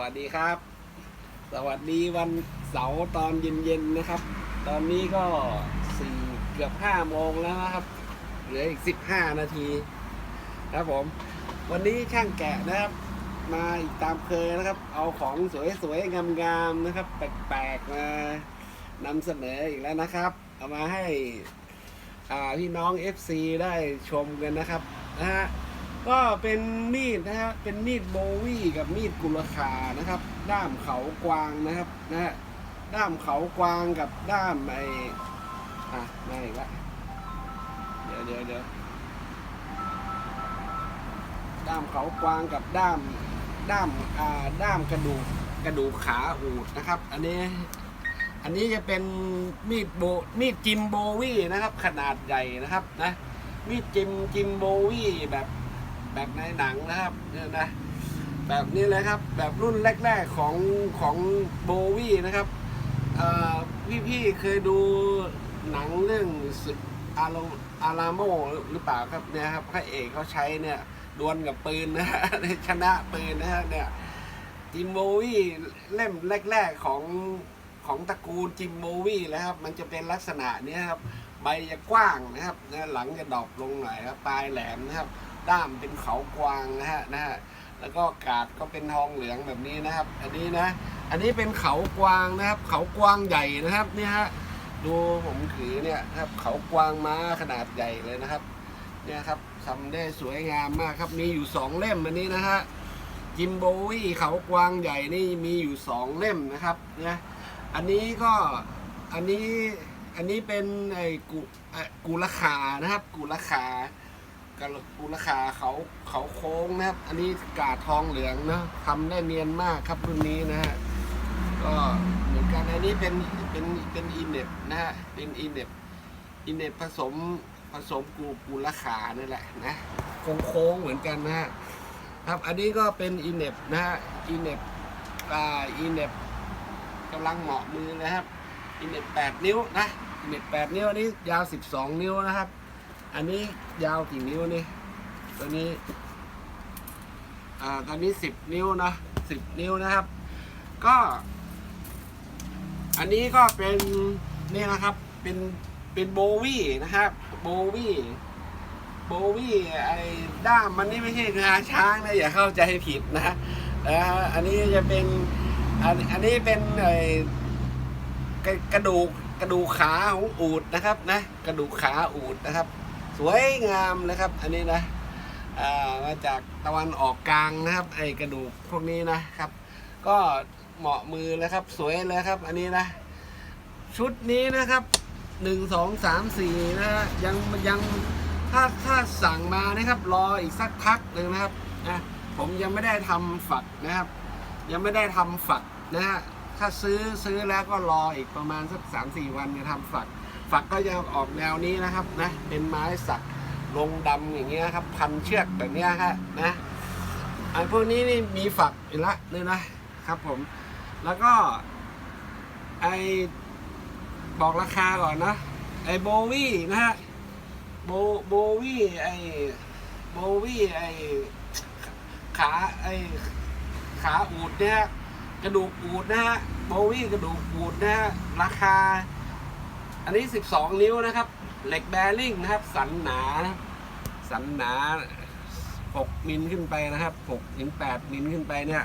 วัสดีครับ สวัสดีวันเสาร์ตอนเย็นๆนะครับ ตอนนี้ก็สี่เกือบห้าโมงแล้วนะครับ เหลืออีกสิบห้านาทีครับผม วันนี้ช่างแกะนะครับ มาอีกตามเคยนะครับ เอาของสวยๆงามๆนะครับ แปลกๆมานำเสนออีกแล้วนะครับ เอามาให้พี่น้อง FC ได้ชมกันนะครับนะฮะ ก็เป็นมีดนะฮะ เป็นมีดโบวี่กับมีดกุลคานะครับ ด้ามเขากวางนะครับนะฮะ ด้ามเขากวางกับด้ามไออะมาอีกละเดี๋ยวเดี๋ยวเดี๋ยวด้ามเขากวางกับด้ามด้ามอ่าด้ามกระดูกกระดูกขาอูดนะครับ อันนี้อันนี้จะเป็นมีดโบมีดจิมโบวี่นะครับ ขนาดใหญ่นะครับนะมีดจิมจิมโบวี่แบบ แบบในหนังนะครับเนี่ยนะแบบนี้เลยครับ แบบรุ่นแรก ๆของของโบวี่นะครับพี่ๆเคยดูหนังเรื่องอาราอาราโมหรือเปล่าครับเนี่ยครับพระเอกเขาใช้เนี่ยดวลกับปืนนะฮะชนะปืนนะฮะเนี่ยจิมโบวี่เล่มแรก ๆของของตระกูลจิมโบวี่แล้วครับ มันจะเป็นลักษณะเนี้ยครับ ใบจะกว้างนะครับนะหลังจะดอปลงหน่อยครับปลายแหลมนะครับ ด้ามเป็นเขากวางนะฮะนะฮะแล้วก็กาดก็เป็นทองเหลืองแบบนี้นะครับ อันนี้นะ อันนี้เป็นเขากวางนะครับ เขากวางใหญ่นะครับเนี่ยฮะดูผมถือเนี่ยครับ เขากวางม้าขนาดใหญ่เลยนะครับ เนี่ยครับทำได้สวยงามมากครับมีอยู่สองเล่มอันนี้นะฮะจิมโบวี่เขากวางใหญ่นี่มีอยู่สองเล่มนะครับนะอันนี้ก็อันนี้อันนี้เป็นไอ้กุกุลขานะครับ กุลขา กะกุลขาเขาเขาโค้งนะครับ อันนี้กาดทองเหลืองนะทำได้เนียนมากครับรุ่นนี้นะฮะก็เหมือนกันอันนี้เป็นเป็นเป็นอินเน็ตนะฮะเป็นอินเน็ตอินเน็ตผสมผสมกูกุลขานี่แหละนะโค้งโค้งเหมือนกันนะฮะครับอันนี้ก็เป็นอีเน็บนะฮะอีเน็บอ่าอีเน็บกำลังเหมาะมือนะครับอีเน็บแปดนิ้วนะอีเน็บแปดนิ้วอันนี้ยาวสิบสองนิ้วนะครับ อันนี้ยาวกี่นิ้วนี่ ตัวนี้ อ่าตอนนี้สิบนิ้วนะสิบนิ้วนะครับ ก็ อันนี้ก็เป็นนี่นะครับ เป็นเป็นโบวี่นะครับ โบวี่โบวี่ไอ้ด้ามมันนี่ไม่ใช่งาช้างนะอย่าเข้าใจผิดนะนะฮะอันนี้จะเป็นอันอันนี้เป็นไอ้กระกระดูกกระดูกขาของอูดนะครับนะ กระดูกขาอูดนะครับ สวยงามนะครับ อันนี้นะมาจากตะวันออกกลางนะครับ ไอกระดูกพวกนี้นะครับ ก็เหมาะมือเลยครับ สวยเลยครับ อันนี้นะ ชุดนี้นะครับหนึ่งสองสามสี่นะฮะยังยังถ้าถ้าสั่งมานะครับ รออีกสักพักหนึ่งนะครับนะผมยังไม่ได้ทำฝักนะครับ ยังไม่ได้ทำฝักนะฮะถ้าซื้อซื้อแล้วก็รออีกประมาณสักสามสี่วันจะทำฝัก ฝักก็จะออกแนวนี้นะครับนะเป็นไม้สักลงดำอย่างเงี้ยครับ พันเชือกแบบเนี้ยฮะนะไอันพวกนี้นี่มีฝักอยู่ละเลยนะครับผม แล้วก็ไอบอกราคาก่อนนะไอโบวี่นะฮะโบโบวี่ไอโบวี่ไอขาไอขาอูดเนี่ยกระดูกอูดนะฮะโบวี่กระดูกอูดนะฮะราคา อันนี้ 12 นิ้วนะครับ เหล็กแบริ่งนะครับ สันหนานะสันหนา 6 มิลขึ้นไปนะครับ6ถึง8มิลขึ้นไปเนี่ย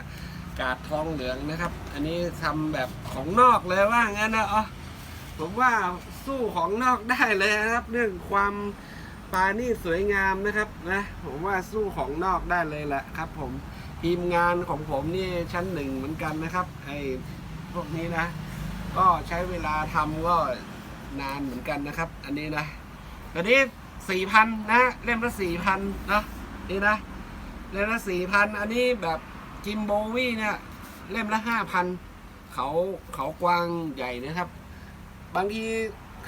กาดทองเหลืองนะครับ อันนี้ทำแบบของนอกเลยว่างั้นนะอ๋อผมว่าสู้ของนอกได้เลยนะครับ เรื่องความปานี่สวยงามนะครับนะผมว่าสู้ของนอกได้เลยแหละครับ ผมทีมงานของผมนี่ชั้นหนึ่งเหมือนกันนะครับไอ้พวกนี้นะ ก็ใช้เวลาทำก็ นานเหมือนกันนะครับ อันนี้นะอันนี้สี่พันนะเล่มละสี่พันนะนี่นะเล่มละสี่พันอันนี้แบบจิมโบวี่เนี่ยเล่มละห้าพันเขาเขากวางใหญ่นะครับ บางที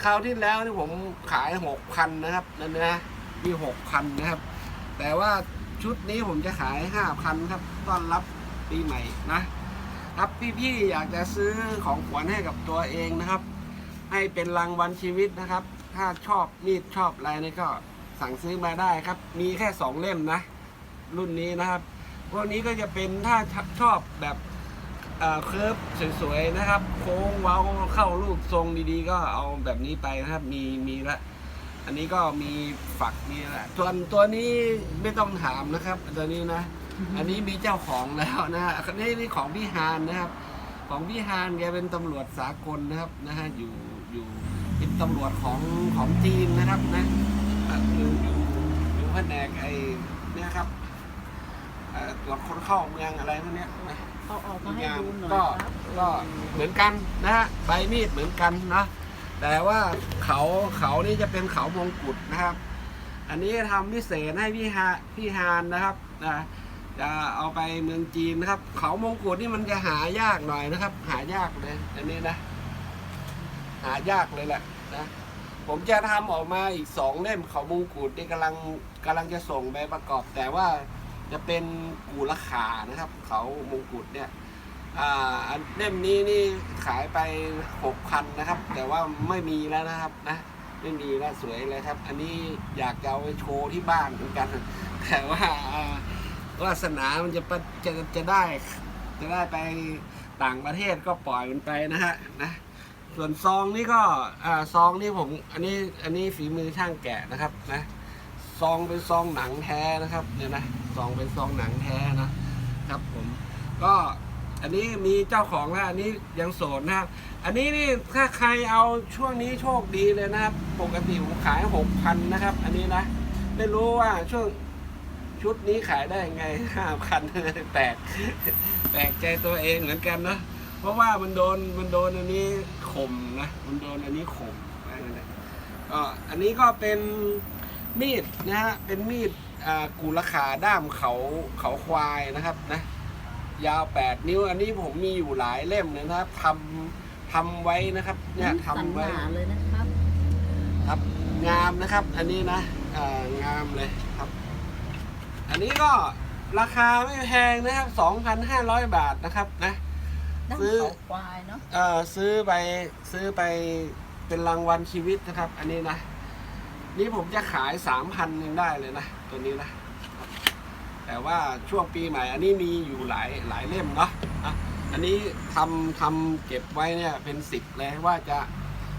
คราวที่แล้วนี่ผมขายหกพันนะครับนั่นนะมีหกพันนะครับ แต่ว่าชุดนี้ผมจะขายห้าพันครับต้อนรับปีใหม่นะครับพี่ๆอยากจะซื้อของขวัญให้กับตัวเองนะครับ ให้เป็นรางวัลชีวิตนะครับ ถ้าชอบมีดชอบอะไรนี่ก็สั่งซื้อมาได้ครับ มีแค่สองเล่มนะ รุ่นนี้นะครับ พวกนี้ก็จะเป็นถ้าชอบแบบเอ่อเคิร์ฟสวยๆนะครับ โค้งเว้าเข้ารูปทรงดีๆ ก็เอาแบบนี้ไปนะครับ มีมีละ อันนี้ก็มีฝักมีแหละส่วนตัวนี้ไม่ต้องถามนะครับ ตัวนี้นะ อันนี้มีเจ้าของแล้วนะฮะอันนี้นี่ของพี่ฮานนะครับ ของพี่ฮานแกเป็นตำรวจสากลนะครับนะฮะอยู่ อยู่เป็นตำรวจของของจีนนะครับนะอะอยู่อยู่อยู่แผนกไอ้เนี่ยครับเอ่อตรวจคนเข้าเมืองอะไรพวกเนี้ยนะเอาออกมาให้ดูหน่อยก็ครับก็เหมือนกันนะฮะใบมีดเหมือนกันนะแต่ว่าเขาเขานี่จะเป็นเขามงกุฎนะครับ อันนี้ทำพิเศษให้พี่ฮาพี่ฮานนะครับนะจะเอาไปเมืองจีนนะครับ เขามงกุฎนี่มันจะหายากหน่อยนะครับ หายากเลยอันนี้นะ หายากเลยแหละนะผมจะทำออกมาอีกสองเล่มเขามงกุฎนี่กำลังกำลังจะส่งไปประกอบ แต่ว่าจะเป็นกูราคานะครับ เขามงกุฎเนี่ยอ่าเล่มนี้นี่ขายไปหกพันนะครับ แต่ว่าไม่มีแล้วนะครับนะไม่มีแล้วสวยเลยครับ อันนี้อยากจะเอาไปโชว์ที่บ้านเหมือนกัน แต่ว่าอ่าวาสนามันจะปะจะจะได้ จะได้ไปต่างประเทศก็ปล่อยมันไปนะฮะนะ ส่วนซองนี่ก็อ่าซองนี่ผมอันนี้อันนี้ฝีมือช่างแกะนะครับนะซองเป็นซองหนังแท้นะครับเนี่ยนะซองเป็นซองหนังแท้นะครับผมก็อันนี้มีเจ้าของแล้วอันนี้ยังโสดนะครับ อันนี้นี่ถ้าใครเอาช่วงนี้โชคดีเลยนะครับ ปกติผมขายหกพันนะครับ อันนี้นะไม่รู้ว่าช่วงชุดนี้ขายได้ยังไงห้าพันแปลกแปลกใจตัวเองเหมือนกันนะเพราะว่ามันโดนมันโดนอันนี้ ข่มนะมันโดนอันนี้ข่มว่างั้นนะก็อันนี้ก็เป็นมีดนะฮะเป็นมีดอ่ากูราคาด้ามเขาเขาควายนะครับนะยาวแปดนิ้วอันนี้ผมมีอยู่หลายเล่มเลยนะครับทำทำไว้นะครับเนี่ยทำสันหไว้นาเลยนะครับครับงามนะครับ อันนี้นะอ่างามเลยครับ อันนี้ก็ราคาไม่แพงนะครับ 2,500 บาทนะครับนะ ด้านซื้อ เขาควายเนาะเอ่อซื้อไปซื้อไปเป็นรางวัลชีวิตนะครับ อันนี้นะ นี่ผมจะขายสามพันยังได้เลยนะ ตัวนี้นะ แต่ว่าช่วงปีใหม่อันนี้มีอยู่หลายหลายเล่มเนาะอะอันนี้ทำทำเก็บไว้เนี่ยเป็นสิบเลยว่าจะ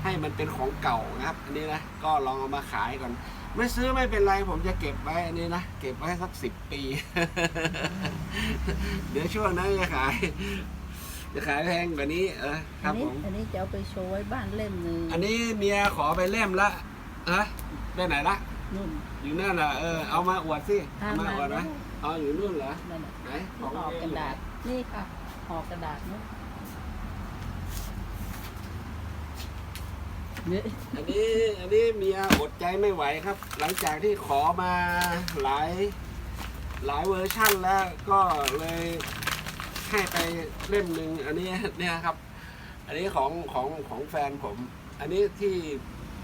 ให้มันเป็นของเก่านะครับ อันนี้นะก็ลองเอามาขายก่อน ไม่ซื้อไม่เป็นไรผมจะเก็บไว้อันนี้นะเก็บไว้สักสิบปี เดี๋ยวช่วงนั้นจะขาย จะขายแพงกว่านี้เออคอัรันบนี้ผมอันนี้จะเอาไปโชว์ไว้บ้านเล่มหนึ่งอันนี้เมียขอไปเล่มละฮะไปไหนละนุ่นอยู่นั่นน่ะเออเอามาอวดสิอ่าเอามาอวดไหมมาเอาอยู่นู่นเหรอนั่นน่ะไหนห่อกระดาษนี่ค่ะห่อกระดาษเนาะเนี่ยอันนี้อันนี้เมียอดใจไม่ไหวครับ หลังจากที่ขอมาหลายหลายเวอร์ชั่นแล้วก็เลย ให้ไปเล่มหนึ่งอันนี้เนี่ยครับ อันนี้ของของของแฟนผม อันนี้ที่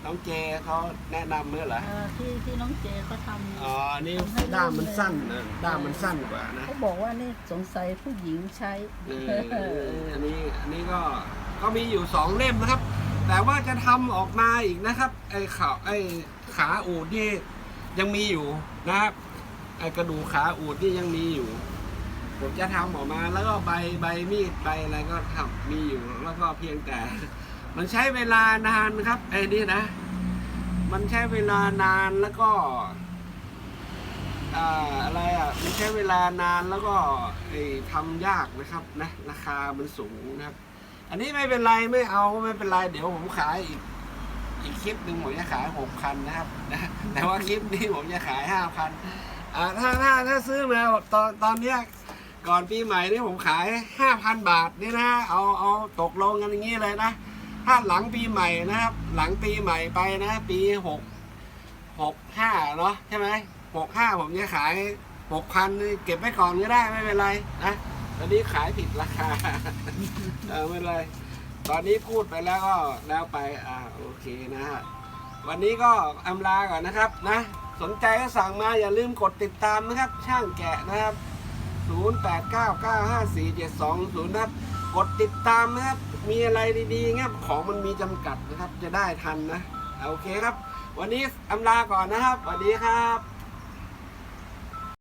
น้องเจเขาแนะนำเมื่อเหรอเอ่อที่ที่น้องเจเขาทอ๋ออันนี้ด้ามมันสั้นนะด้ามมันสั้นกว่าำนะ เขาบอกว่านี่สงสัยผู้หญิงใช้เอออันนี้อันนี้ก็ก็มีอยู่สองเล่มนะครับ แต่ว่าจะทำออกมาอีกนะครับ ไอ้ขาไอ้ขาอูดนี่ยังมีอยู่นะครับไอ้กระดูกขาอูดนี่ยังมีอยู่ ผมจะทำออกมาแล้วก็ใบใบมีดใบอะไรก็ทำมีอยู่แล้วก็เพียงแต่ มันใช้เวลานานครับไอ้นี่นะ มันใช้เวลานานแล้วก็อ่าอะไรอะมันใช้เวลานานแล้วก็ไอ้ทำยากนะครับนะราคามันสูงนะครับ อันนี้ไม่เป็นไรไม่เอาไม่เป็นไรเดี๋ยวผมขายอีกอีกคลิปหนึ่งผมจะขายหกพันนะครับนะแต่ว่าคลิปนี้ผมจะขายห้าพันอ่าถ้าถ้าถ้าซื้อมาตอนตอนเนี้ย ก่อนปีใหม่นี่ผมขายห้าพันบาทนี่นะเอาเอาตกลงกันอย่างนี้เลยนะถ้าหลังปีใหม่นะครับ หลังปีใหม่ไปนะ ปีหกหกห้าเนาะใช่ไหมหกห้าผมจะขายหกพันเก็บไว้ก่อนก็ได้ไม่เป็นไรนะตอนนี้ขายผิดราคาเออไม่เป็นไรตอนนี้พูดไปแล้วก็แล้วไปอ่าโอเคนะฮะวันนี้ก็อำลาก่อนนะครับนะ สนใจก็สั่งมาอย่าลืมกดติดตามนะครับ ช่างแกะนะครับ 0899547200นะครับกดติดตามนะครับ มีอะไรดีๆเงี้ยของมันมีจำกัดนะครับ จะได้ทันนะ โอเคครับ วันนี้อำลาก่อนนะครับสวัสดีครับ